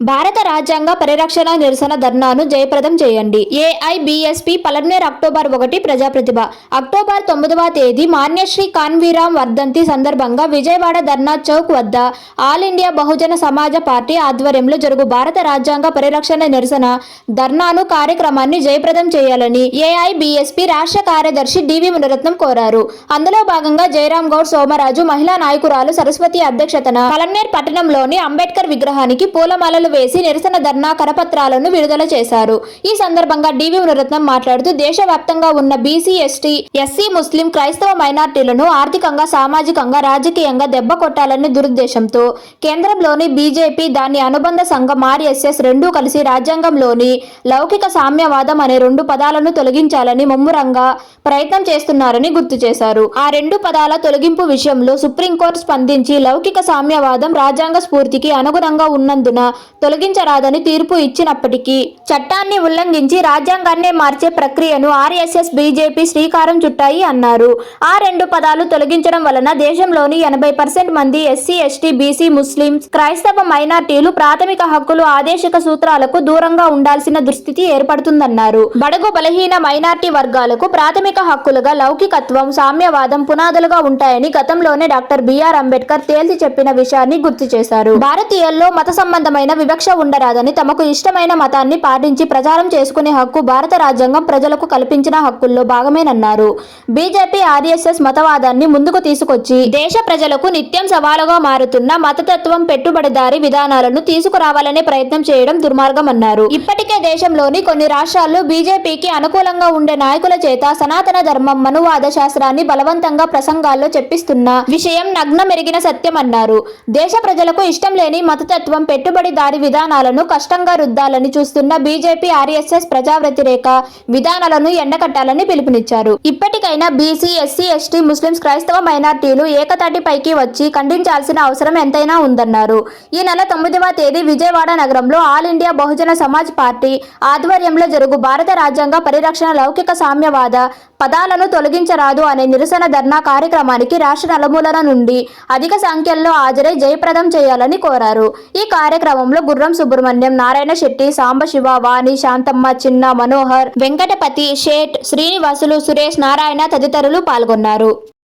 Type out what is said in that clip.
భారత రాజ్యాంగ పరిరక్షణ నిరసన ధర్నాను జయప్రదం చేయండి. ఏఐబిఎస్పి పలమనేర్ అక్టోబర్ ఒకటి ప్రజాప్రతిభ. అక్టోబర్ తొమ్మిదవ తేదీ మాన్యశ్రీ కాన్వీరామ్ వర్ధంతి సందర్భంగా విజయవాడ ధర్నా చౌక్ వద్ద ఆల్ ఇండియా బహుజన సమాజ పార్టీ ఆధ్వర్యంలో జరుగు భారత రాజ్యాంగ పరిరక్షణ నిరసన ధర్నాను కార్యక్రమాన్ని జయప్రదం చేయాలని ఏఐబిఎస్పి రాష్ట్ర కార్యదర్శి డివి మునరత్నం కోరారు. అందులో భాగంగా జయరాం గౌడ్ సోమరాజు మహిళా నాయకురాలు సరస్వతి అధ్యక్షతన పలమనేర్ పట్టణంలోని అంబేద్కర్ విగ్రహానికి పూలమాలలు వేసి నిరసన ధర్నా కరపత్రాలను విడుదల చేశారు. ఈ సందర్భంగా డివి మునరత్నం మాట్లాడుతూ దేశవ్యాప్తంగా ఉన్న బీసీ ఎస్టీ ఎస్సీ ముస్లిం క్రైస్తవ మైనార్టీలను ఆర్థికంగా సామాజికంగా రాజకీయంగా దెబ్బ కొట్టాలనే దురుద్దేశంతో కేంద్రంలోని బీజేపీ దాని అనుబంధ సంఘం ఆర్ఎస్ఎస్ రెండూ కలిసి రాజ్యాంగంలోని లౌకిక సామ్యవాదం అనే రెండు పదాలను తొలగించాలని ముమ్మురంగా ప్రయత్నం చేస్తున్నారని గుర్తు చేశారు. ఆ రెండు పదాల తొలగింపు విషయంలో సుప్రీంకోర్టు స్పందించి లౌకిక సామ్యవాదం రాజ్యాంగ స్ఫూర్తికి అనుగుణంగా ఉన్నందున తొలగించరాదని తీర్పు ఇచ్చినప్పటికీ చట్టాన్ని ఉల్లంఘించి రాజ్యాంగాన్నే మార్చే ప్రక్రియను ఆర్ఎస్ఎస్ బీజేపీ శ్రీకారం చుట్టాయి అన్నారు. ఆ రెండు పదాలు తొలగించడం వలన దేశంలోని ఎనభై పర్సెంట్ మంది ఎస్సీ ఎస్టీ బీసీ ముస్లింస్ క్రైస్తవ మైనార్టీలు ప్రాథమిక హక్కులు ఆదేశిక సూత్రాలకు దూరంగా ఉండాల్సిన దుస్థితి ఏర్పడుతుందన్నారు. బడుగు బలహీన మైనార్టీ వర్గాలకు ప్రాథమిక హక్కులుగా లౌకికత్వం సామ్యవాదం పునాదులుగా ఉంటాయని గతంలోనే డాక్టర్ బిఆర్ అంబేద్కర్ తేల్చి చెప్పిన విషయాన్ని గుర్తు చేశారు. భారతీయుల్లో మత సంబంధమైన వివక్ష ఉండరాదని తమకు ఇష్టమైన మతాన్ని పాటించి ప్రచారం చేసుకునే హక్కు భారత రాజ్యాంగం ప్రజలకు కల్పించిన హక్కుల్లో భాగమేనన్నారు. బీజేపీ ఆర్ఎస్ఎస్ మతవాదాన్ని ముందుకు తీసుకొచ్చి దేశ ప్రజలకు నిత్యం సవాలుగా మారుతున్న మతతత్వం పెట్టుబడిదారీ విధానాలను తీసుకురావాలనే ప్రయత్నం చేయడం దుర్మార్గమన్నారు. ఇప్పటికే దేశంలోని కొన్ని రాష్ట్రాల్లో బీజేపీకి అనుకూలంగా ఉండే నాయకుల చేత సనాతన ధర్మం మనువాద శాస్త్రాన్ని బలవంతంగా ప్రసంగాల్లో చెప్పిస్తున్న విషయం నగ్నమెరిగిన సత్యమన్నారు. దేశ ప్రజలకు ఇష్టం లేని మతతత్వం పెట్టుబడిదారీ విధానాలను కష్టంగా రుద్దాలని చూస్తున్న బీజేపీ ఆర్ఎస్ఎస్ ప్రజా వ్యతిరేక విధానాలను ఎండకట్టాలని పిలుపునిచ్చారు. ఇప్పటికైనా బీసీ ఎస్సీ ఎస్టీ ముస్లింస్ క్రైస్తవ మైనార్టీలు ఏకతాటిపైకి వచ్చి ఖండించాల్సిన అవసరం ఎంతైనా ఉందన్నారు. ఈ నెల తొమ్మిదవ తేదీ విజయవాడ నగరంలో all India Bahujan Samaj party ఆధ్వర్యంలో జరుగు భారత రాజ్యాంగ పరిరక్షణ లౌకిక సామ్యవాద పదాలను తొలగించరాదు అనే నిరసన ధర్నా కార్యక్రమానికి రాష్ట్ర నలుమూలల నుండి అధిక సంఖ్యలో హాజరై జయప్రదం చేయాలని కోరారు. ఈ కార్యక్రమంలో గుర్రం సుబ్రహ్మణ్యం నారాయణ శెట్టి సాంబశివ వాణి శాంతమ్మ చిన్న మనోహర్ వెంకటపతి షేట్ శ్రీనివాసులు సురేష్ నారాయణ తదితరులు పాల్గొన్నారు.